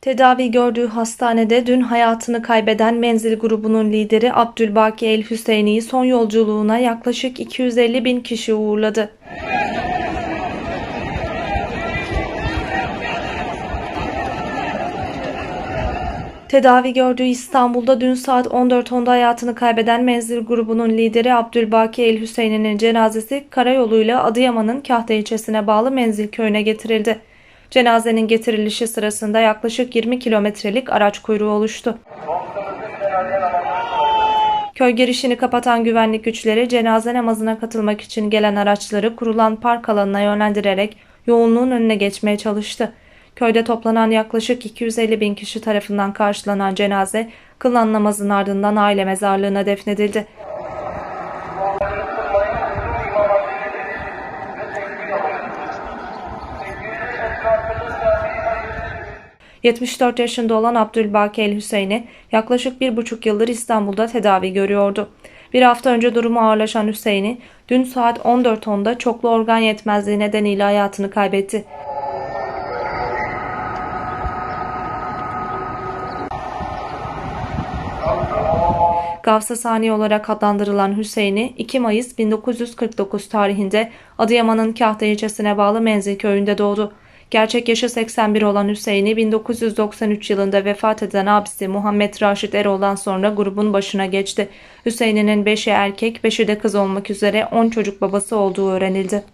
Tedavi gördüğü hastanede dün hayatını kaybeden Menzil grubunun lideri Abdülbaki El Hüseyni'yi son yolculuğuna yaklaşık 250 bin kişi uğurladı. Tedavi gördüğü İstanbul'da dün saat 14.10'da hayatını kaybeden Menzil grubunun lideri Abdülbaki El Hüseyni'nin cenazesi karayoluyla Adıyaman'ın Kahta ilçesine bağlı Menzil köyüne getirildi. Cenazenin getirilişi sırasında yaklaşık 20 kilometrelik araç kuyruğu oluştu. Köy girişini kapatan güvenlik güçleri cenaze namazına katılmak için gelen araçları kurulan park alanına yönlendirerek yoğunluğun önüne geçmeye çalıştı. Köyde toplanan yaklaşık 250 bin kişi tarafından karşılanan cenaze kılınan namazın ardından aile mezarlığına defnedildi. ...74 yaşında olan Abdülbaki El Hüseyin'i yaklaşık bir buçuk yıldır İstanbul'da tedavi görüyordu. Bir hafta önce durumu ağırlaşan Hüseyin'i dün saat 14.10'da çoklu organ yetmezliği nedeniyle hayatını kaybetti. Gavs-ı Sani olarak adlandırılan Hüseyin'i 2 Mayıs 1949 tarihinde Adıyaman'ın Kahta ilçesine bağlı Menzil köyünde doğdu. Gerçek yaşı 81 olan Hüseyin'i 1993 yılında vefat eden abisi Muhammed Raşit Erol'dan sonra grubun başına geçti. Hüseyin'in 5'i erkek 5'i de kız olmak üzere 10 çocuk babası olduğu öğrenildi.